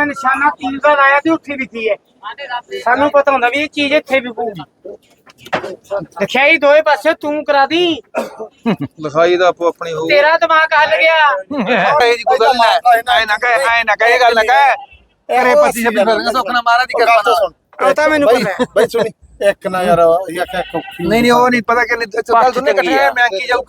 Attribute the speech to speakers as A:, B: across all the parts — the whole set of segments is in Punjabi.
A: ਮੈਂ ਨਿਸ਼ਾਨਾ ਤੀਰ ਦਾ ਲਾਇਆ ਤੇ ਉੱਥੇ ਵਿਕੀ ਹੈ। ਸਾਨੂੰ ਪਤਾ ਹੁੰਦਾ ਵੀ ਇਹ ਚੀਜ਼ ਇੱਥੇ ਵਿਕੂਗੀ। ਦਿਖਾਈ ਦੋਏ ਪਾਸੇ ਤੂੰ ਕਰਾ ਦੀ।
B: ਲਿਖਾਈ ਦਾ ਆਪੋ ਆਪਣੀ ਹੋਊ।
A: ਤੇਰਾ ਦਿਮਾਗ ਹੱਲ ਗਿਆ।
B: ਇਹ ਜੀ ਕੋਈ ਗੱਲ ਨਾ ਐ ਨਾ ਕਹੇ ਐ ਨਾ ਕਹੇ ਇਹ ਗੱਲ ਨਾ ਕਹੇ। ਕਰੇ ਪੱਤੀ ਛੱਪੀ ਫਿਰ ਸੁੱਖ ਨਾ ਮਾਰਾ ਦੀ ਕਿਰਪਾ ਨਾਲ।
A: ਉਹ ਤਾਂ ਮੈਨੂੰ ਪਤਾ ਹੈ।
C: ਬਈ ਸੁਣੀ ਇੱਕ ਨਾ ਯਾਰ ਇਹ ਆਖਿਆ ਕੋਖੀ
B: ਨਹੀਂ ਨਹੀਂ ਉਹ ਨਹੀਂ ਪਤਾ ਕਿ ਨਹੀਂ ਚੱਲ ਦੁਨੇ ਇਕੱਠੇ ਮੈਂ ਕੀ ਜਾਊ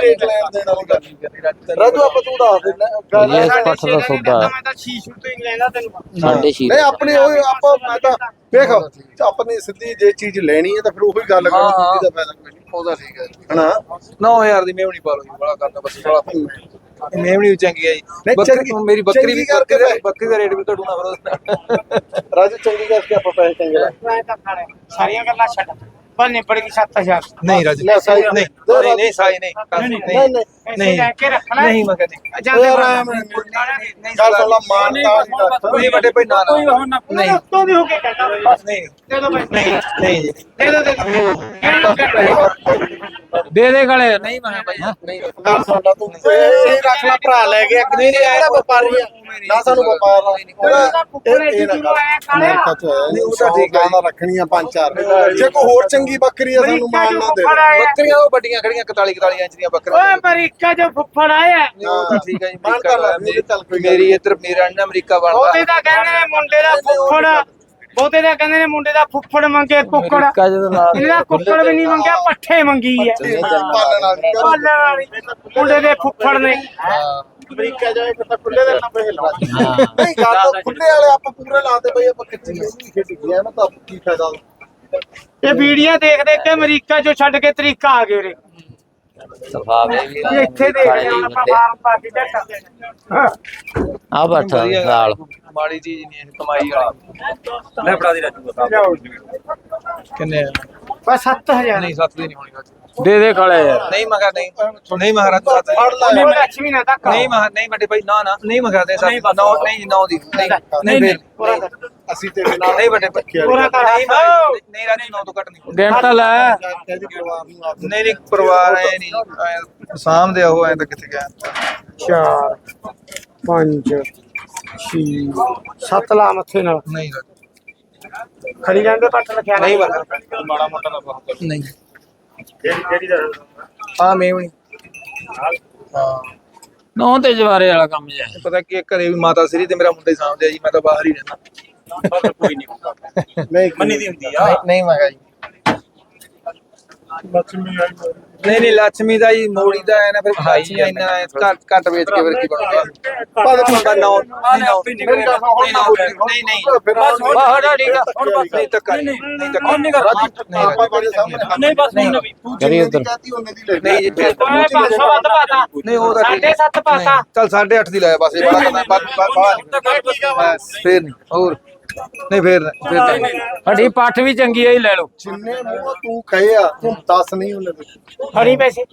B: ਕਰ
C: ਰੇਟ ਲੈਣ ਦੇਣ ਵਾਲੀ ਗੱਲ ਨਹੀਂ ਰਾਜੂ ਆਪਾਂ ਤੂੰ ਦੱਸ ਦੇ ਗੱਲ
D: ਇਹ
A: ਸਾਡੇ
D: ਪੱਠ ਦਾ ਸੌਦਾ
A: ਮੈਂ ਤਾਂ ਸ਼ੀਸ਼ੂ ਤੋਂ ਹੀ ਲੈਂਦਾ ਤੈਨੂੰ।
D: ਸਾਢੇ ਛੇ
C: ਨਹੀਂ ਆਪਣੀ ਉਹ ਆਪਾਂ ਮੈਂ ਤਾਂ ਵੇਖ ਆਪਣੀ ਸਿੱਧੀ ਜੇ ਚੀਜ਼ ਲੈਣੀ ਹੈ ਤਾਂ ਫਿਰ ਉਹੀ ਗੱਲ ਕਰਨੀ
B: ਹਾਂ।
C: ਜਿਹਦਾ ਫਾਇਦਾ ਕੋਈ ਨਹੀਂ।
B: ਉਹਦਾ ਠੀਕ ਹੈ।
C: ਹਨਾ?
B: 9000 ਦੀ ਮੇਵਣੀ ਪਾ ਲਓ ਜੀ ਬੜਾ ਕਰਦਾ ਬਸ ਬੜਾ ਮੇਵਣੀ ਚੰਗੀ ਹੈ ਜੀ। ਬੱਕਰੀ ਮੇਰੀ ਬੱਕਰੀ ਵੀ
C: ਕਰਕੇ
B: ਬੱਕਰੀ ਦਾ ਬੱਕਰੀ ਦਾ ਰੇਟ ਵੀ ਘਟੂ ਨਾ ਫਿਰ
C: ਰਾਜੂ ਚੰਗੀ ਕਰਕੇ ਆਪਾਂ ਪੈਸੇ ਚੰਗੇ ਲੈ।
A: ਮੈਂ ਤਾਂ ਖੜਾ ਸਾਰੀਆਂ ਗੱਲਾਂ ਛੱਡ। ਬਸ ਨਿਬੜ ਗਈ 7000
B: ਨਹੀਂ ਰਾਜ ਨਹੀਂ ਨਹੀਂ ਸਾਈ ਨਹੀਂ।
C: ਨਹੀਂ ਨਹੀਂ।
A: ਪੈਸੇ ਲੈ ਕੇ ਰੱਖਣਾ।
B: ਨਹੀਂ ਮੈਂ ਕਹਿੰਦੀ
A: ਜਾਂਦੇ
C: ਯਾਰ
A: ਬਾਹਰ।
C: ਐਂ ਮੈਂ-
B: ਨਹੀਂ
C: ਗੱਲ ਸੁਣ ਲਾ ਮਾਨਤਾ ਨਹੀਂ ਰੱਖਦਾ
B: ਨਹੀਂ ਵੱਡੇ ਭਾਈ ਨਾ ਨਾ
A: ਨਹੀਂ। ਉੱਤੋਂ ਦੀ ਹੋ ਕੇ ਕਹਿੰਦਾ ਬਸ
B: ਨਹੀਂ।
A: ਦੇ ਦੋ ਪੈਸੇ
B: ਨਹੀਂ ਨਹੀਂ ਜੀ।
A: ਦੇ ਦੋ ਦੇ ਦੋ ਕਹਿਣ ਨੂੰ ਕਹਿੰਦਾ
D: ਦੇ ਦੇ ਗਲੇ। ਨਹੀਂ ਮੈਂ ਭਾਈ। ਨਹੀਂ
C: ਗੱਲ ਸੁਣ ਲਾ ਤੂੰ ਇਹ ਇਹ ਰੱਖ ਲੈ ਭਰਾ ਲੈ ਗਿਆ ਕਿ ਨਹੀਂ ਇਹਦਾ ਵਪਾਰੀ ਆ। ਨਾ ਸਾਨੂੰ ਵਪਾਰ ਇਹ- ਨਾ
B: ਨਹੀਂ, ਠੀਕ।
C: ਦਾ ਰੱਖਣੀਆਂ ਪੰਜ ਚਾਰ। ਜੇ ਕੋਈ ਹੋਰ ਚੰਗੀ ਬੱਕਰੀ ਆ ਸਾਨੂੰ ਮਾਨ ਨਾ ਦੇ
B: ਬੱਕਰੀਆਂ ਉਹ ਵੱਡੀਆਂ ਖੜੀਆਂ 41 41 ਇੰਚ ਦੀਆਂ ਬੱਕਰੀਆਂ।
A: ਓਏ ਅਮਰੀਕਾ ਜੋ ਫੁੱਫੜ ਆਇਆ
B: ਤਾਂ ਠੀਕ ਹੈ ਜੀ
C: ਮਾਨ
B: ਅਮਰੀਕਾ
C: ਕਰ ਲੈ,
B: ਮੇਰੀ
C: ਚੱਲ ਕੋਈ ਗੱਲ।
B: ਮੇਰੀ ਇੱਧਰ ਮੇਰਾ ਨਾ ਅਮਰੀਕਾ
A: ਬਹੁਤੇ
B: ਬਣਦਾ
A: ਤਾਂ ਕਹਿੰਦੇ ਨੇ ਮੁੰਡੇ ਦਾ ਫੁੱਫੜ। ਬਹੁਤੇ ਤਾਂ ਕਹਿੰਦੇ ਨੇ ਮੁੰਡੇ ਦਾ ਫੁੱਫੜ ਮੰਗੇ ਕੁੱਕੜ।
D: ਅਮਰੀਕਾ ਜਦੋਂ ਨਾਲ
A: ਇਹਦਾ ਕੁੱਕੜ ਵੀ ਨਹੀਂ ਮੰਗਿਆ ਪੱਠੇ ਮੰਗੀ ਹੈ
C: ਪਾਲਣ ਵਾਲੀ ਗੱਲ।
A: ਪਾਲਣ ਵਾਲੀ। ਮੁੰਡੇ ਦੇ ਫੁੱਫੜ ਨੇ।
C: ਅਮਰੀਕਾ ਜਾਏ ਫਿਰ ਤਾਂ ਖੁੱਲੇ ਦੇ ਨਾ ਪੈਸੇ ਲਾ ਨਹੀਂ ਗੱਲ ਤਾਂ ਖੁੱਲੇ ਵਾਲੇ ਆਪਾਂ ਪੂਰੇ ਲਾਤੇ ਬਈ ਆਪਾਂ ਕਿੱਥੇ ਗਿਆ ਨਾ ਤਾਂ ਕੀ ਫਾਇਦਾ।
A: ਇਹ ਵੀਡੀਓ ਦੇਖ ਦੇਖ ਕੇ ਅਮਰੀਕਾ ਚੋਂ ਛੱਡ ਕੇ ਤਰੀਕਾ ਆ ਗਏ
D: ਸਫਾਵੇ ਵੀ
A: ਇਹ ਇੱਥੇ ਦੇਖ ਲਿਆ ਆਪਾਂ ਫਾਰਮ ਪਾ ਕੇ ਜੱਟ
D: ਆ ਬੱਠ ਨਾਲ।
B: ਮਾੜੀ ਚੀਜ਼ ਨਹੀਂ ਹੈ ਕਮਾਈ ਵਾਲੀ।
E: ਮੈਂ ਫੜਾ ਦੀ ਰਾਜੂ
B: ਕਿੰਨੇ ਆ?
A: ਬਸ 7000
B: ਨਹੀਂ ਸੱਤ ਦੀ ਨਹੀਂ ਹੋਣੀ
D: ਦੇ ਦੇ
B: ਨਹੀਂ ਮਗਾ ਨਹੀਂ। ਨਹੀਂ ਮਗਾ ਰਾਜੂ ਸੱਤ ਦੀ।
C: ਫੜ ਲੈ।
A: ਉਹਨੇ ਲక్ష్ਮੀ ਨਾ ਤੱਕ
B: ਨਹੀਂ ਮਗਾ ਨਹੀਂ ਵੱਡੇ ਭਾਈ ਨਾ ਨਾ। ਨਹੀਂ ਮਗਾ ਦੇ ਸੱਤ ਨੌ ਨਹੀਂ ਨੌ ਦੀ। ਨਹੀਂ ਨਹੀਂ ਫਿਰ
C: ਅਸੀਂ ਤੇਰੇ ਨਾਲ
B: ਨਹੀਂ ਵੱਡੇ ਭਾਈ।
A: ਪੂਰਾ ਕਰ।
B: ਨਹੀਂ ਮਗਾ- ਨਹੀਂ ਰਾਜੂ ਨੌ ਤੋਂ ਘੱਟ ਨਹੀਂ।
D: ਗਿਣ ਤਾਂ ਲੈ।
B: ਨਹੀਂ ਨਹੀਂ ਪਰਿਵਾਰ ਐ ਨਹੀਂ। ਸਾਂਭਦੇ ਆ ਉਹ ਐ ਤਾਂ ਕਿੱਥੇ ਗਿਆ।
A: 4 5 6 7 ਲਾ ਮੱਥੇ ਨਾਲ।
B: ਨਹੀਂ
A: ਖੜੀ ਜਾਂਦੇ ਪੱਟ ਰੱਖਿਆ
B: ਨਹੀਂ
E: ਮਾੜਾ ਮੋਟਾ ਦਾ ਬਹੁਤ।
B: ਨਹੀਂ।
E: ਕਿਹੜੀ ਕਿਹੜੀ ਦਾ
B: ਹਾਂ ਮੇਵਣੀ ਹਾਂ
D: ਨੌ ਤੇ ਜਵਾਰੇ ਵਾਲਾ ਕੰਮ ਜਿਹਾ
B: ਪਤਾ ਕੀ ਹੈ, ਘਰੇ ਵੀ ਮਾਤਾ ਸ੍ਰੀ ਤੇ ਮੇਰਾ ਮੁੰਡਾ ਹੀ ਆ ਜੀ ਮੈਂ ਤਾਂ ਬਾਹਰ ਹੀ ਰਹਿੰਦਾ।
E: ਪਰ ਕੋਈ ਨਹੀਂ ਹੁੰਦਾ
C: ਨਹੀਂ
E: ਮੰਨੀ ਦੀ ਹੁੰਦੀ ਆ।
B: ਨਹੀਂ ਨਹੀਂ ਮੈਂ ਕਿਹਾ ਜੀ।
C: ਲక్ష్ਮੀ ਆਈ
B: ਨਹੀਂ ਨਹੀਂ ਲక్ష్ਮੀ ਦਾ ਜੀ ਮੋੜੀ ਦਾ ਐ ਨਾ ਫਿਰ ਭਾਈ ਇੰਨਾ ਘੱਟ ਘੱਟ ਵੇਚ ਕੇ ਫਿਰ ਕੀ ਬਣੂਗਾ
C: ਪਰ
B: ਤੁਹਾਡਾ ਨੌ ਨਹੀਂ ਨੌ ਨਹੀਂ ਨਹੀਂ ਨਹੀਂ
D: ਬਾਹਰ ਆ ਠੀਕ ਆ
B: ਨਹੀਂ ਤੱਕ ਨਹੀਂ ਨਹੀਂ ਤੱਕ
E: ਨਹੀਂ ਕਰ
B: ਨਹੀਂ
E: ਬਸ ਨਹੀਂ ਨਵੀਂ
D: ਕਰੀ ਉੱਧਰ।
C: ਦੀ ਕਹਤੀ ਉਹਨੇ ਦੀ ਲੈ
B: ਨਹੀਂ ਜੀ ਫਿਰ-
A: ਓਏ 500 ਵੱਧ ਪਾਤਾ
B: ਨਹੀਂ ਉਹ ਤਾਂ ਠੀਕ
A: ਸਾਢੇ ਸੱਤ ਪਾਤਾ
B: ਚੱਲ 8.5 ਦੀ ਲਾਇਆ ਬਸ ਇਹ ਬੜਾ ਕਰਨਾ ਬਾਅਦ ਬਸ ਫੇਰ ਨਹੀਂ ਹੋਰ ਨਹੀਂ ਫੇਰ ਫੇਰ।
D: ਸਾਡੀ ਪੱਠ ਵੀ ਚੰਗੀ ਆ ਹੀ ਲੈ ਲਓ
C: ਜਿੰਨੇ ਮੂੰਹ ਤੂੰ ਕਹੇ ਆ ਤੂੰ ਦੱਸ ਨਹੀਂ ਉਹਨੇ ਦਿੱਤੀ
A: ਫੜੀ ਪੈਸੇ।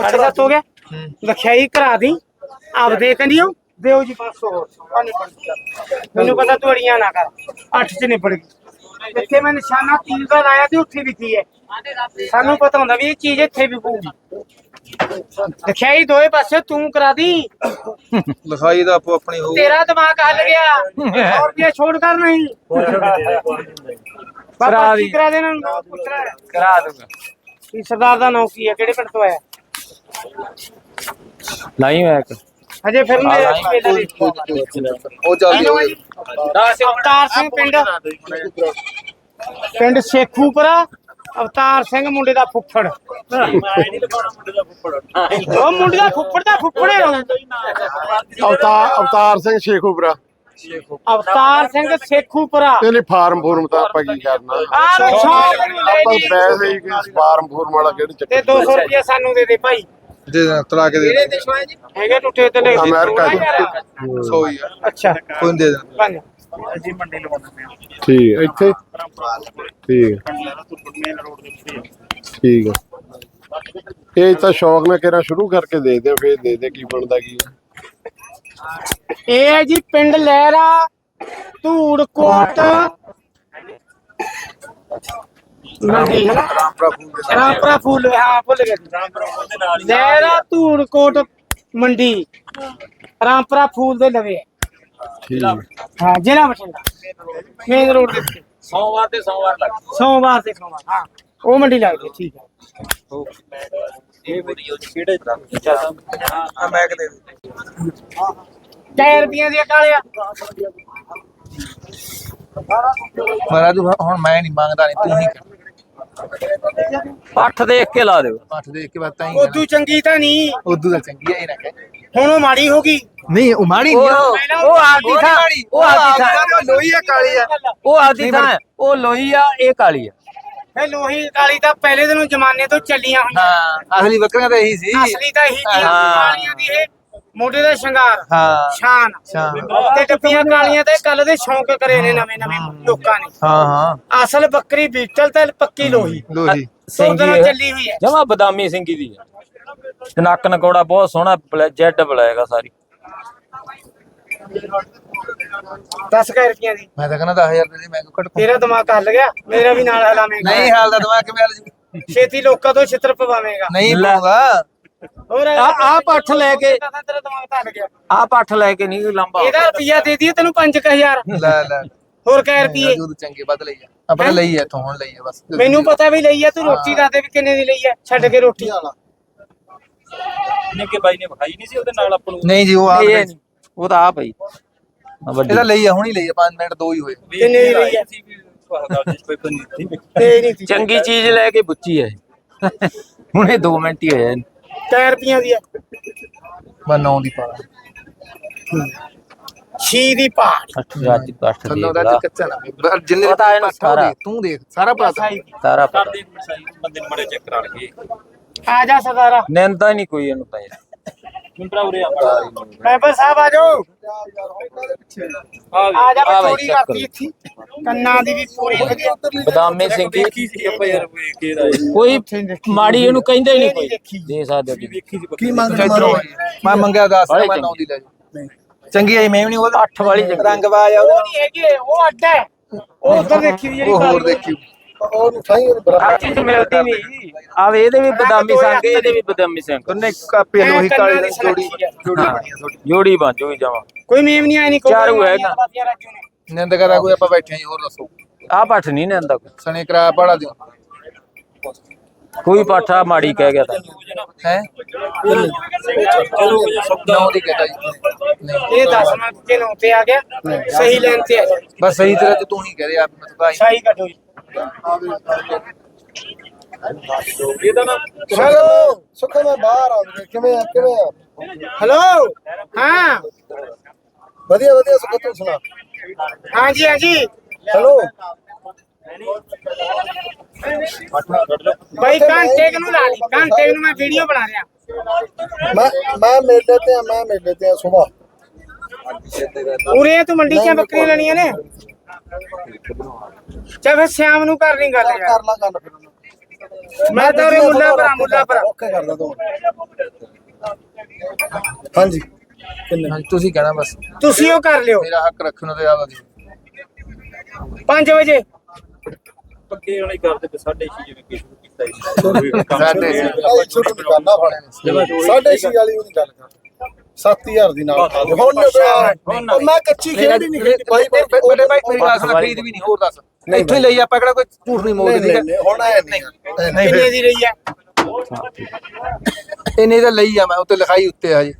A: ਸਾਢੇ ਸੱਤ ਹੋ ਗਿਆ। ਲਖਿਆਈ ਕਰਾ ਦੀ। ਆਪ ਦੇ ਕੰਡੀਓ ਦਿਓ ਜੀ 500 ਹੋਰ। ਮੈਨੂੰ ਪਤਾ ਤੂੰ ਅੜੀਆਂ ਨਾ ਕਰ। 8 ਚ ਨਿਬੜ ਗਈ। ਇੱਥੇ ਮੈਂ ਨਿਸ਼ਾਨਾ ਤੀਰ ਦਾ ਲਾਇਆ ਤੇ ਉੱਥੇ ਵਿਕੀ ਹੈ। ਸਾਨੂੰ ਪਤਾ ਹੁੰਦਾ ਵੀ ਇਹ ਚੀਜ਼ ਇੱਥੇ ਵਿਕੂਗੀ। ਲਖਿਆਈ ਦੋਏ ਪਾਸੇ ਤੂੰ ਕਰਾ ਦੀ।
B: ਲਿਖਾਈ ਦਾ ਆਪੋ ਆਪਣੀ ਹੋਊ
A: ਤੇਰਾ ਦਿਮਾਗ ਹੱਲ ਗਿਆ। 100 ਰੁਪਏ ਛੋੜ ਕਰ ਨਹੀਂ।
D: ਕਰਾ ਦੀ।
A: ਕਰਾ ਦੇਣਾ? ਪੁੱਤਰਾ
D: ਕਰਾ ਦੂੰਗਾ।
A: ਕੀ ਸਰਦਾਰ ਦਾ ਨਾਂ ਕੀ ਹੈ? ਕਿਹੜੇ ਪਿੰਡ ਤੋਂ ਆਇਆ?
D: ਲਾਈ ਮੈਂ ਇੱਕ।
A: ਹਜੇ ਫਿਰ ਮੈਂ ਮੇਲਾ ਦੇ
B: ਉਹ ਜਲਦੀ ਹੋ ਗਈ
A: ਅਵਤਾਰ ਸਿੰਘ ਪਿੰਡ। ਪਿੰਡ ਸੇਖੂਪੁਰਾ ਅਵਤਾਰ ਸਿੰਘ ਮੁੰਡੇ ਦਾ ਫੁੱਫੜ।
E: ਮੈਂ ਨਹੀਂ ਲਗਾਉਣਾ ਮੁੰਡੇ ਦਾ ਫੁੱਫੜ।
A: ਉਹ ਮੁੰਡੇ ਦਾ ਫੁੱਫੜ ਦਾ ਫੁੱਫੜੇ
C: ਅਵਤਾਰ ਸਿੰਘ ਸ਼ੇਖੂਪੁਰਾ।
A: ਅਵਤਾਰ ਸਿੰਘ ਸੇਖੂਪੁਰਾ।
C: ਇਹਨੇ ਫਾਰਮ ਫੋਰਮ ਤਾਂ ਆਪਾਂ ਕੀ ਕਰਨਾ?
A: ਆਹ ਸ਼ੌਕ ਨੂੰ ਲੈ
C: ਆਪਾਂ
A: ਜੀ
C: ਵੈਸੇ ਹੀ ਕਿ ਫਾਰਮ ਫੋਰਮ ਵਾਲਾ ਕਿਹੜੀ
A: ਤੇ
C: ਚੱਕਰ
A: 200 ਰੁਪਏ ਸਾਨੂੰ ਦੇ ਦੇ ਭਾਈ।
B: ਦੇ ਦੇ ਤਲਾ ਕੇ ਦੇ ਦੇ।
A: ਹੈਗੇ ਟੁੱਟੇ ਤੇ ਲੈ
C: ਅਮਰੀਕਾ।
B: ਸੌ ਹੀ ਆ।
A: ਅੱਛਾ।
B: ਕੋਈ ਦੇ ਦੇ।
A: ਪੰਜ
E: ਜੀ ਮੰਡੀ ਲਵਾਉਂਦੇ
C: ਠੀਕ ਹੈ ਇੱਥੇ? ਠੀਕ ਹੈ।
E: ਤੂੰ।
C: ਠੀਕ ਹੈ। ਇਹ ਤਾਂ ਸ਼ੌਕ ਨਾਲ ਕਿਹੜਾ ਸ਼ੁਰੂ ਕਰਕੇ ਦੇ ਦਿਓ ਫੇਰ ਦੇ ਦੇ ਕੀ ਬਣਦਾ ਕੀ। ਹੈ।
A: ਇਹ ਹੈ ਜੀ ਪਿੰਡ ਲਹਿਰਾ ਧੂੜਕੋਟ।
B: ਰਾਮਪੁਰਾ ਫੂਲ
A: ਹਾਂ ਭੁੱਲ ਗਿਆ ਲਹਿਰਾ ਧੂੜਕੋਟ ਮੰਡੀ। ਰਾਮਪੁਰਾ ਫੂਲ ਦੇ ਲਵੇ ਹਾਂ। ਜ਼ਿਲ੍ਹਾ ਬਠਿੰਡਾ। ਮੇਨ ਰੋਡ ਦੇ
E: ਸੋਮਵਾਰ ਤੇ ਸੋਮਵਾਰ ਲੱਗ
A: ਸੋਮਵਾਰ ਤੇ ਸੋਮਵਾਰ ਹਾਂ। ਉਹ ਮੰਡੀ ਲੱਗਦੀ ਠੀਕ ਹੈ।
E: ਇਹ ਵੀਡੀਓ ਕਿਹੜੇ
B: ਚਾਹਤਾ ਮੈਂ
A: ਕਦੇ ਹਾਂ।
B: ਮਹਾਰਾਜ ਹੁਣ ਮੈਂ ਨਹੀਂ ਮੰਗਦਾ ਨਹੀਂ ਤੂੰ ਹੀ ਕਰ।
D: ਪੱਠ ਦੇਖ ਕੇ ਲਾ ਦਿਓ।
B: ਪੱਠ ਦੇਖ ਕੇ ਬਾਤਾਂ ਹੀ
A: ਉਦੋਂ ਚੰਗੀ ਤਾਂ ਨਹੀਂ।
B: ਉਦੋਂ ਤਾਂ ਚੰਗੀ ਹੈ ਨਾ ਕਹਿ।
A: ਹੁਣ ਉਹ ਮਾੜੀ ਹੋ ਗਈ।
B: ਨਹੀਂ ਉਹ ਮਾੜੀ ਨਹੀਂ
D: ਉਹ ਆਦੀ ਥਾਂ ਉਹ ਆਦੀ ਥਾਂ।
B: ਲੋਹੀ ਆ ਕਾਲੀ ਆ।
D: ਉਹ ਆਦੀ ਥਾਂ ਉਹ ਲੋਹੀ ਆ ਇਹ ਕਾਲੀ ਆ।
A: ਫੇ ਲੋਹੀ ਕਾਲੀ ਤਾਂ ਪਹਿਲੇ ਦਿਨੋਂ ਜਮਾਨੇ ਤੋਂ ਚੱਲੀਆਂ ਹੋਈਆਂ
B: ਹਾਂ ਅਸਲੀ ਬੱਕਰੀਆਂ ਤਾਂ ਇਹੀ ਸੀ।
A: ਅਸਲੀ ਤਾਂ ਇਹੀ
D: ਸੀ
A: ਕਾਲੀਆਂ ਦੀ ਇਹ ਮੋਢੇ ਦਾ ਸ਼ਿੰਗਾਰ
B: ਹਾਂ।
A: ਸ਼ਾਨ।
B: ਸ਼ਾਨ।
A: ਤੇ ਟੱਪੀਆਂ ਕਾਲੀਆਂ ਤੇ ਕੱਲ ਦੇ ਸ਼ੌਂਕ ਕਰੇ ਨੇ ਨਵੇਂ ਨਵੇਂ ਲੋਕਾਂ ਨੇ।
B: ਹਾਂ ਹਾਂ।
A: ਅਸਲ ਬੱਕਰੀ ਬੀਟਲ ਤੇ ਪੱਕੀ ਲੋਹੀ।
B: ਲੋਹੀ।
A: ਚੱਲੀ ਹੋਈ ਹੈ।
D: ਜਮਾ ਬਦਾਮੀ ਸਿੰਘੀ ਦੀ ਆ ਤੇ ਨੱਕ ਨਕੌੜਾ ਬਹੁਤ ਸੋਹਣਾ ਜੈਡ ਬਲੈਗਾ ਸਾਰੀ।
A: ਦਸ ਕੈ ਰੁਪਈਆਂ ਦੀ।
B: ਮੈਂ ਤਾਂ ਕਹਿੰਦਾ 10000 ਰੁਪਏ ਦੀ ਮੈਂ ਘਟ
A: ਤੇਰਾ ਦਿਮਾਗ ਹੱਲ ਗਿਆ। ਮੇਰਾ ਵੀ ਨਾਲ ਹਲਾਵੇਂਗਾ
B: ਨਹੀਂ ਹਾਲ ਦਾ ਦਿਮਾਗ ਕਿਵੇਂ ਹਲ ਜੂ
A: ਛੇਤੀ ਲੋਕਾਂ ਤੋਂ ਛਿੱਤਰ ਪਵਾਵੇਂਗਾ।
B: ਨਹੀਂ। ਪਊਗਾ
A: ਹੋਰ
D: ਆ ਆ ਪੱਠ ਲੈ ਕੇ
A: ਤੇਰਾ ਦਿਮਾਗ ਤਾਂ ਹੱਲ ਗਿਆ।
D: ਆ ਪੱਠ ਲੈ ਕੇ ਨਹੀਂ ਲੰਬਾ
A: ਇਹਦਾ ਰੁਪਈਆ ਦੇ ਦਈਏ ਤੈਨੂੰ 5000
B: ਲੈ ਲੈ।
A: ਹੋਰ ਕੈ ਰੁਪਈਏ
B: ਜੂਦ ਚੰਗੇ ਵੱਧ ਲਈ ਆ। ਆਪਣਾ ਲਈ ਆ ਇੱਥੋਂ ਹੁਣ ਲਈ ਆ ਬਸ।
A: ਮੈਨੂੰ ਪਤਾ ਵੀ ਲਈ ਆ ਤੂੰ ਰੋਟੀ ਦੱਸ ਦੇ ਵੀ ਕਿੰਨੇ ਦੀ ਲਈ ਆ ਛੱਡ ਕੇ ਰੋਟੀ।
E: ਨਿੱਕੇ ਬਾਈ ਨੇ ਵਿਖਾਈ ਨਹੀਂ ਸੀ ਉਹਦੇ ਨਾਲ ਆਪਾਂ ਨੂੰ?
B: ਨਹੀਂ ਜੀ ਉਹ ਆ
D: ਇਹ ਨਹੀਂ। ਉਹ ਤਾਂ ਆ ਪਈ ਆ ਵੱਡੀ।
B: ਇਹਦਾ ਲਈ ਆ ਹੁਣੀ ਲਈ ਆ 5 ਮਿੰਟ ਦੋ ਹੀ ਹੋਏ।
A: ਕਿੰਨੇ ਦੀ ਲਈ ਆ?
E: ਸੀ ਵੀ ਗੱਲ ਜਿਸ ਪੇਪਰ ਨਹੀਂ ਸੀ।
A: ਤੇ ਨਹੀਂ ਸੀ।
D: ਚੰਗੀ ਚੀਜ਼ ਲੈ ਕੇ ਬੁੱਚੀ ਹੈ ਹੁਣੇ 2 ਮਿੰਟ ਹੀ ਹੋਏ ਨੇ।
A: ਕੈ ਰੁਪਈਆਂ ਦੀ ਆ।
B: ਮੈਂ 9 ਦੀ ਪਾਲਾ
A: ਛੀ ਦੀ ਪਾੜ
D: ਅੱਠ ਰਾਤ ਦੀ ਪੱਠ
B: ਥੱਲੋਂ
D: ਦੇਖ
B: ਦਾ
D: ਲਾ।
B: ਕੱਚਾ ਨਾ। ਪਰ ਜਿੰਨੇ
D: ਪਤਾ ਇਹਨੂੰ
B: ਪੱਠਾ
D: ਸਾਰਾ।
B: ਦੇਖ, ਤੂੰ ਦੇਖ ਸਾਰਾ ਪਤਾ
D: ਸਾਰਾ
E: ਕਰ
D: ਪਤਾ
E: ਦੇ ਸਾਈ ਬੰਦੇ ਨੂੰ ਬੜੇ ਚੈੱਕ ਕਰਾ ਲਈਏ।
A: ਆ ਜਾ ਸਰਦਾਰਾ
D: ਨਿੰਦਾ ਹੀ ਨਹੀਂ ਕੋਈ ਇਹਨੂੰ ਤਾਂ। ਯਾਰ
E: ਮਿੰਟਰਾ ਉਰੇ ਆ।
A: ਮੈਂਬਰ ਸਾਹਿਬ ਆ ਜਾਓ।
E: ਆ
A: ਆ ਜਾ
D: ਆ ਬਈ,
A: ਥੋੜੀ
D: check
A: ਕਰਤੀ ਇੱਥੇ। ਕੰਨਾਂ ਦੀ ਵੀ ਪੂਰੀ ਵਧੀਆ।
D: ਬਦਾਮੀ ਸਿੰਘੀ
E: ਦੇਖੀ ਸੀ ਆਪਾਂ ਯਾਰ ਵੇਖ ਕੇ ਦਾ
D: ਕੋਈ ਮਾੜੀ ਇਹਨੂੰ ਕਹਿੰਦਾ ਹੀ ਨਹੀਂ ਕੋਈ। ਦੇ ਸਕਦੇ ਹੋ
E: ਵੇਖੀ ਸੀ
B: ਕੀ ਮੰਗ ਮੈਂ ਮੰਗਿਆ 10
D: ਬੜੀ
B: ਮੈਂ 9 ਦੀ ਲੈ ਜਾ ਚੰਗੀ ਆਈ ਮੈਂ ਵੀ ਨਹੀਂ ਉਹ
D: ਅੱਠ ਵਾਲੀ ਚੰਗੀ।
B: ਰੰਗ ਬਾਜ ਆ
A: ਉਹ ਨਹੀਂ ਹੈਗੇ ਉਹ ਅੱਡ ਹੈ। ਉਹ ਉਧਰ ਦੇਖੀ ਦੀ ਜਿਹੜੀ
B: ਉਹ ਹੋਰ ਦੇਖੀ।
C: ਉਹਨੂੰ ਸਾਈ
D: ਹਰ ਚੀਜ਼ ਮਿਲਦੀ ਨਹੀਂ ਆ ਇਹਦੇ ਵੀ ਬਦਾਮੀ ਸੰਗ ਇਹਦੇ ਵੀ ਬਦਾਮੀ ਸੰਗ।
B: ਉਹਨੇ ਕਾਪੇ ਲੋਹੀ ਕਾਲੀ
A: ਦੀ
B: ਦੀ ਜੋੜੀ। ਜੋੜੀ
D: ਹਾਂ।
B: ਬਣ
D: ਜੂਗੀ ਜਾਵਾ
A: ਕੋਈ ਮੇਮ ਨਹੀਂ ਆਇਆ ਨਹੀਂ ਕੋਈ
D: ਚਾਰੂ ਹੈਗਾ।
A: ਨੇ
B: ਨਿੰਦ ਕਰਾ ਕੋਈ ਆਪਾਂ ਬੈਠੇ ਜੀ ਹੋਰ ਦੱਸੋ।
D: ਆ ਪੱਠ ਨਹੀਂ ਨੰਦਾ
B: ਸਣੇ ਕਰਾ ਪੜਾ ਦਿਓ।
D: ਕੋਈ ਪਾਠਾ ਮਾੜੀ ਕਹਿ ਗਿਆ ਤਾਂ।
B: ਹੈ? 9 ਦੀ ਕਹਤਾ ਜੀ। ਨਹੀਂ
A: ਇਹ 10 ਮਿੰਟ ਕੇ ਨੌ ਤੇ ਆ ਗਿਆ। ਸਹੀ ਲਾਈਨ ਤੇ ਆ ਜਾ
B: ਬਸ ਸਹੀ ਤਰ੍ਹਾਂ ਤੇ ਤੂੰ ਹੀ ਕਹਿ ਰਿਹਾ ਆਪ ਮੈਂ ਤਾਂ
A: ਸ਼ਾਹੀ ਕੱਢੋ ਜੀ।
E: ਇਹਦਾ ਨਾ
C: ਚਲੋ ਸੁੱਖਾ ਮੈਂ ਬਾਹਰ ਆ ਗਿਆ ਕਿਵੇਂ ਆ ਕਿਵੇਂ ਆ?
A: ਹੈਲੋ ਹਾਂ।
C: ਵਧੀਆ ਵਧੀਆ ਸੁੱਖਾ ਤੂੰ ਸੁਣਾ।
A: ਹਾਂਜੀ ਹਾਂਜੀ।
C: ਹੈਲੋ।
A: ਬਾਈ ਘੰਟੇ ਕੁ ਨੂੰ ਲਾ ਲਈ ਘੰਟੇ ਕੁ ਨੂੰ ਮੈਂ ਵੀਡੀਓ ਬਣਾ ਰਿਹਾ।
C: ਮੈਂ ਮੈਂ ਮੇਲੇ ਤੇ ਆ ਮੈਂ ਮੇਲੇ ਤੇ ਆ ਸੁਬਾ
A: ਉਰੇ ਤੂੰ ਮੰਡੀ 'ਚ ਬੱਕਰੀਆਂ ਲੈਣੀਆਂ ਨੇ? ਚੱਲ ਫਿਰ ਸ਼ਾਮ ਨੂੰ ਕਰ ਲਈ ਗੱਲ ਯਾਰ।
C: ਕਰ ਲਾ ਗੱਲ ਫਿਰ।
A: ਮੈਂ ਤਾਂ ਉਰੇ ਮੁੱਲਾ ਭਰਾ ਮੁੱਲਾ ਭਰਾ।
C: ਓਕੇ ਕਰਦਾ ਤੂੰ ਹਾਂਜੀ। ਕਿੰਨੇ
B: ਹਾਂਜੀ ਤੁਸੀਂ ਕਹਿਣਾ ਬਸ।
A: ਤੁਸੀਂ ਉਹ ਕਰ ਲਿਓ।
B: ਮੇਰਾ ਹੱਕ ਰੱਖਣ ਤੇ ਦਿਓ
A: 5 ਵਜੇ।
E: ਪੱਕੇ ਵਾਲੀ ਕਰਦੇ ਤੇ ਸਾਡੇ ਛੇ ਜਿਵੇਂ ਕਿ ਸ਼ੁਰੂ ਕੀਤਾ ਸੀ
B: ਸਾਡੇ
C: ਛੋਟੀ ਦੁਕਾਨਾਂ ਫਾੜੇ ਨੇ। ਸਾਢੇ ਛੇ ਵਾਲੀ ਉਹਦੀ ਗੱਲ ਕਰ। 7000 ਦੀ ਨਾਲ ਖਾ ਦੇ ਹੁਣ ਮੈਂ ਕੱਚੀ ਖੇਡ ਹੀ ਨਹੀਂ ਖੇਡੀ। ਬਾਈ
B: ਬੜੇ ਭਾਈ ਮੇਰੀ ਗੱਲ ਸੁਣ ਖਰੀਦ ਵੀ ਨਹੀਂ ਹੋਰ ਦੱਸ। ਇੱਥੋਂ ਹੀ ਲਈ ਆਪਾਂ ਕਿਹੜਾ ਕੋਈ ਝੂਠ ਨਹੀਂ ਮੋੜਦੇ ਠੀਕ ਹੈ?
C: ਹੁਣ ਆਇਆ ਨਹੀਂ
A: ਕਿੰਨੇ ਦੀ ਰਹੀ ਹੈ
B: ਇਹਨੇ ਤਾਂ ਲਈ ਆ ਮੈਂ ਉੱਤੇ ਲਿਖਾਈ ਉੱਤੇ ਆ ਜੀ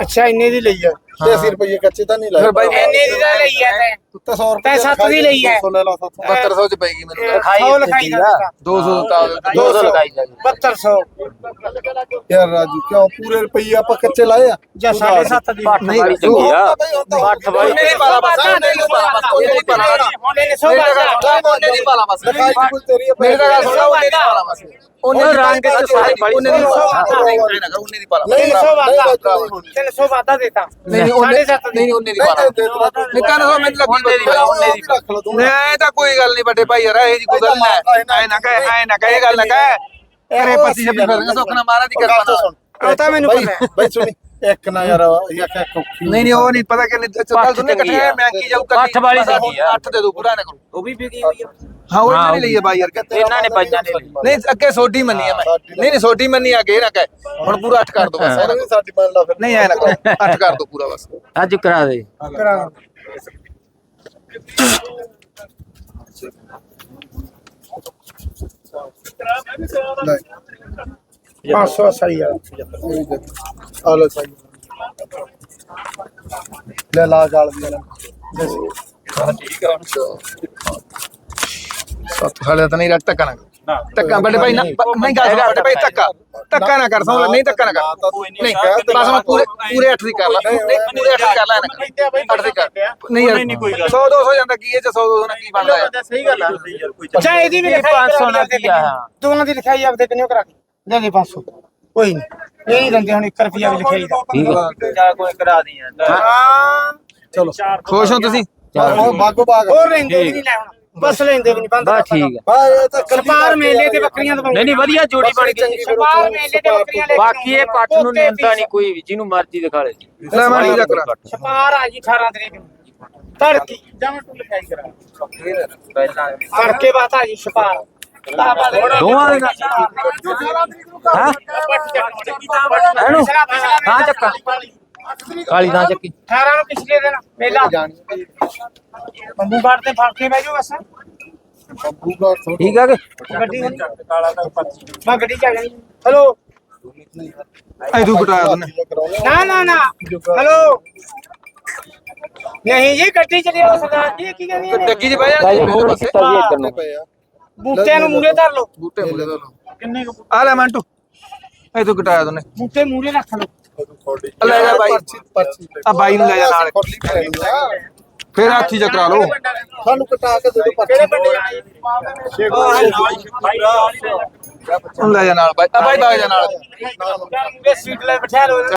A: ਅੱਛਾ ਇੰਨੇ ਦੀ ਲਈ ਆ।
C: ਤੇ 80 ਰੁਪਏ ਕੱਚੇ ਤਾਂ ਨਹੀਂ ਲਾਏ।
B: ਫਿਰ ਬਾਈ
A: ਇੰਨੇ ਦੀ ਤਾਂ ਲਈ ਹੈ ਤੈਂ।
C: ਤੂੰ ਤਾਂ 100 ਰੁਪਏ
A: ਤੈਂ ਸੱਤ ਦੀ ਲਈ ਹੈ।
C: 200 ਲੈ ਲਾ 700
B: 7200 ਚ ਪੈਗੀ ਮੈਨੂੰ। ਤਾਂ।
D: ਲਿਖਾਈ
A: ਸੌ
D: ਉੱਤੇ
A: ਲਿਖਾਈ
D: ਦੀ ਆ।
A: ਦਾ
B: 200 ਤਾਂ
D: 200 ਲਗਾਈ ਜਾ
A: 7200
C: ਯਾਰ ਰਾਜੂ ਕਿਉਂ? ਪੂਰੇ ਰੁਪਏ ਆਪਾਂ ਕੱਚੇ ਲਾਏ ਆ।
A: ਜਾਂ 7.5 ਦੀ।
B: ਨਹੀਂ,
D: ਚੰਗੀ ਆ।
C: ਹੁੰਦਾ
D: ਪੱਠ ਵਾਲੀ
B: ਉਹਨੇ ਨਹੀਂ ਪਾਲਾ ਬਸ ਨਹੀਂ ਪਾਲਾ ਬਸ ਉਹਨੇ ਨਹੀਂ ਪਾਲਾ
A: ਹੁਣ ਇਹਨੇ ਸੌ
B: ਦਾ ਉਹਨੇ ਨਹੀਂ ਪਾਲਾ ਬਸ।
C: ਲਿਖਾਈ ਕੋਈ ਤੇਰੀ
B: ਮੇਰੇ ਦਾ ਸੁਣੋ ਉਹਨੇ ਨਹੀਂ ਪਾਲਾ ਬਸ। ਉਹਨੇ
D: ਉਹ ਰੰਗ ਚ ਸਾਰੀ ਬੜੀ
B: ਉਹਨੇ ਨਹੀਂ ਪਾਲਾ। ਨਹੀਂ ਪਾਲਾ
C: ਨਹੀਂ,
A: 300 ਵਾਦਾ
C: ਨਹੀਂ,
A: 300 ਵਾਦਾ ਦੇਤਾ।
B: ਨਹੀਂ ਨਹੀਂ ਉਹਨੇ
A: 7.5
B: ਨਹੀਂ ਉਹਨੇ ਨਾ ਮੈਨੂੰ ਲੱਗੀ
D: ਉਹਨੇ ਦੀ
B: ਨਹੀਂ ਤਾਂ। ਕੋਈ ਗੱਲ ਨਹੀਂ ਵੱਡੇ ਭਾਈ ਯਾਰ ਇਹ ਜੀ ਕੋਈ ਗੱਲ ਨਹੀਂ। ਐ ਨਾ ਕਹੇ ਐ ਨਾ ਕਹੇ ਗੱਲ ਨਾ ਕਹੇ। ਅਰੇ ਪੱਤੀ ਛੱਪੀ ਫਿਰਨਗੇ ਸੁਖਣਾ ਮਹਾਰਾਜ ਦੀ ਕਿਰਪਾ ਨਾਲ।
A: ਉਹ ਤਾਂ ਮੈਨੂੰ ਪਤਾ
C: ਬਾਈ ਸੁਣੀ ਇੱਕ ਨਾ ਯਾਰ ਇਹ ਆਖਿਆ ਔਖੀ
B: ਨਹੀਂ ਨਹੀਂ ਉਹ ਨਹੀਂ ਪਤਾ ਕਿ ਤੁਨੇ
D: ਚੰਗੀ
B: ਇਕੱਠੇ। ਮੈਂ ਕੀ ਜਾਊ
D: ਪੱਠ ਵਾਲੀ ਆ।
B: ਅੱਠ ਦੇ ਦੋ ਪੂਰਾ ਨਾ ਕਰੋ
E: ਉਹ ਵੀ ਵਿਕੀ ਹੋਈ ਆ।
B: ਹਾਂ ਉਹ ਇਹਨਾਂ ਨੇ ਲਈ ਹੈ ਬਾਈ ਯਾਰ
D: ਇਹਨਾਂ ਨੇ ਬਾਈਆਂ ਨੇ ਲਈ।
B: ਨਹੀਂ ਅੱਗੇ ਸੋਡੀ ਮੰਨੀ ਆ ਮੈਂ। ਨਹੀਂ ਨਹੀਂ ਸੋਡੀ ਮੰਨੀ ਆ ਕੇ ਨਾ ਕਹਿ। ਹੁਣ ਪੂਰਾ 8 ਕਰ ਦੋ ਬਸ
C: ਸਾਰਾ ਵੀ ਸਾਡੀ ਮੰਨ ਲਾ ਫਿਰ।
B: ਨਹੀਂ ਐ ਨਾ 8 ਕਰ ਦੋ ਪੂਰਾ ਬਸ।
D: ਅੱਜ ਕਰਾ ਦੇ।
A: ਕਰਾ
C: ਲੈ
A: 500 ਸਹੀ ਆ।
C: ਆ ਲੋ ਸਹੀ। ਲੈ ਲਾ ਗਾਲ ਵੀ ਲੈ
B: ਸੱਤ ਸਾਲੇ ਤਾਂ ਨਹੀਂ ਰੱਖ ਧੱਕਾ ਨਾ ਕਰ। ਧੱਕਾ ਵੱਡੇ ਭਾਈ ਨਾ ਨਹੀਂ ਗੱਲ ਸੁਣ ਵੱਡੇ ਭਾਈ ਧੱਕਾ। ਧੱਕਾ ਨਾ ਕਰ ਸਮਝ ਲੈ, ਨਹੀਂ ਧੱਕਾ ਨਾ ਕਰ। ਨਹੀਂ ਬਸ ਮੈਂ ਪੂਰੇ ਪੂਰੇ 8 ਦੀ ਕਰ ਲਾ। ਨਹੀਂ ਪੂਰੇ 8 ਕਰ ਲੈ ਨਾ 8 ਦੀ ਕਰ। ਨਹੀਂ ਯਾਰ 100 200 ਜਾਂਦਾ ਕੀ ਇਹ ਚ 100 200 ਨਾਲ ਕੀ ਬਣਦਾ ਯਾਰ
C: ਸਹੀ ਗੱਲ ਆ।
E: ਯਾਰ ਕੋਈ
A: ਅੱਛਾ ਇਹਦੀ ਵੀ ਲਿਖਾਈ
D: 500 ਨਾਲ ਕੀ ਆ?
A: ਦੋਨਾਂ ਦੀ ਲਿਖਾਈ ਆਪਦੇ ਕਿੰਨੇ ਕਰਾ ਕੇ? ਦੇ ਦੇ 500 ਕੋਈ ਨਹੀਂ। ਇਹ ਨਹੀਂ ਦਿੰਦੇ ਹੁਣ 1 ਰੁਪਿਆ ਵੀ ਲਿਖਾਈ ਦਾ।
D: ਠੀਕ ਹੈ
E: ਜਾ ਕੋਈ ਕਰਾ ਦੀ
A: ਹਾਂ।
C: ਚਲੋ।
B: ਖੁਸ਼ ਹੋ ਤੁਸੀਂ?
C: ਉਹ ਬਾਗੋ ਬਾਗ
A: ਹੋਰ ਵੀ ਨਹੀਂ ਲੈ ਹੁਣ। ਬਸ ਲੈਂਦੇ ਵੀ ਨਹੀਂ ਬੰਦ
D: ਬਸ ਠੀਕ ਹੈ
C: ਬਾਈ ਇਹ ਤਾਂ
A: ਸਰਪਾਰ ਮੇਲੇ ਤੇ ਬੱਕਰੀਆਂ
D: ਨਹੀਂ
A: ਦਵਾਉਂਦੇ
D: ਨਹੀਂ ਵਧੀਆ ਜੋੜੀ ਬਣ ਗਈ
A: ਸਰਪਾਰ ਮੇਲੇ ਤੇ ਬੱਕਰੀਆਂ ਲੈ ਕੇ
D: ਬਾਕੀ ਇਹ ਪੱਠ ਨੂੰ ਨਿੰਦਾ ਨਹੀਂ ਕੋਈ ਵੀ ਜਿਹਨੂੰ ਮਰਜ਼ੀ ਦਿਖਾ ਲੈ
B: ਲੈ ਮੈਂ ਨਹੀਂ ਕਰਾ
A: ਸਰਪਾਰ ਆ ਜੀ 18 ਤਰੀਕ ਨੂੰ। ਤੜਕੀ ਜਮਾ ਤੂੰ ਲਿਖਾਈ ਕਰਾ।
E: ਪਹਿਲਾਂ
A: ਤੜਕੇ ਬਾਤ ਆ ਜੀ ਸਰਪਾਰ
D: ਦੋਵਾਂ ਦੇ ਨਾਲ। ਹਾਂ? ਇਹਨੂੰ ਹਾਂ ਚੱਕਾ। ਕਾਲੀ ਦਾ ਚੱਕੀ।
A: 18 ਨੂੰ ਪਿਛਲੇ ਦਿਨ ਮੇਲਾ।
C: ਜਾਣੀ
A: ਬੰਬੂ ਬਾੜ ਤੇ ਫੜ ਕੇ ਬਹਿ ਜਾਓ ਬਸ।
C: ਬੱਬੂ ਦਾ ਥੋੜਾ
D: ਠੀਕ ਆ ਕਿ?
A: ਗੱਡੀ ਹੁਣ।
E: ਕਾਲਾ ਦਾ ਪਰਚੀ
A: ਮੈਂ ਗੱਡੀ ਚ ਆ ਜਾਣੀ। ਹੈਲੋ।
B: ਐ ਤੂੰ ਘਟਾਇਆ ਤੂੰ
A: ਨਾ ਨਾ ਨਾ। ਹੈਲੋ। ਨਹੀਂ ਜੀ ਗੱਡੀ ਚ ਲਿਆਓ ਸਰਦਾਰ ਜੀ ਕੀ ਕਹਿੰਦੀ ਨੇ
B: ਡੱਗੀ 'ਚ ਬਹਿ ਜਾ।
D: ਹੋਰ
C: ਆ
A: ਬੂਟਿਆਂ ਨੂੰ ਮੂਰੇ ਧਰ ਲਓ।
B: ਬੂਟੇ ਮੁੱਲੇ ਦਾ ਕਿੰਨੇ ਆ ਲੈ ਮੰਟੂ। ਐ ਤੂੰ ਘਟਾਇਆ ਤੂੰ
A: ਬੂਟੇ ਮੂਰੇ ਰੱਖ ਲਓ।
B: ਲੈ ਜਾ ਬਾਈ।
C: ਪਰਚੀ ਪਰਚੀ
B: ਆ ਬਾਈ ਨੂੰ ਲੈ ਜਾ ਨਾਲ। ਫੇਰ ਹਾਥੀ ਚ ਕਰਾ ਲਓ।
C: ਸਾਨੂੰ ਕਟਾ ਕੇ ਦੇ ਦਿਓ ਪਰਚੀ। ਸ਼ੇਖ
B: ਉਹਨੂੰ ਲੈ ਜਾ ਨਾਲ। ਬਾਈ ਆ ਬਾਈ ਬਾਗ ਜਾ ਨਾਲ।
A: ਸੀਟ ਲੈ ਬਿਠਾ ਲਓ।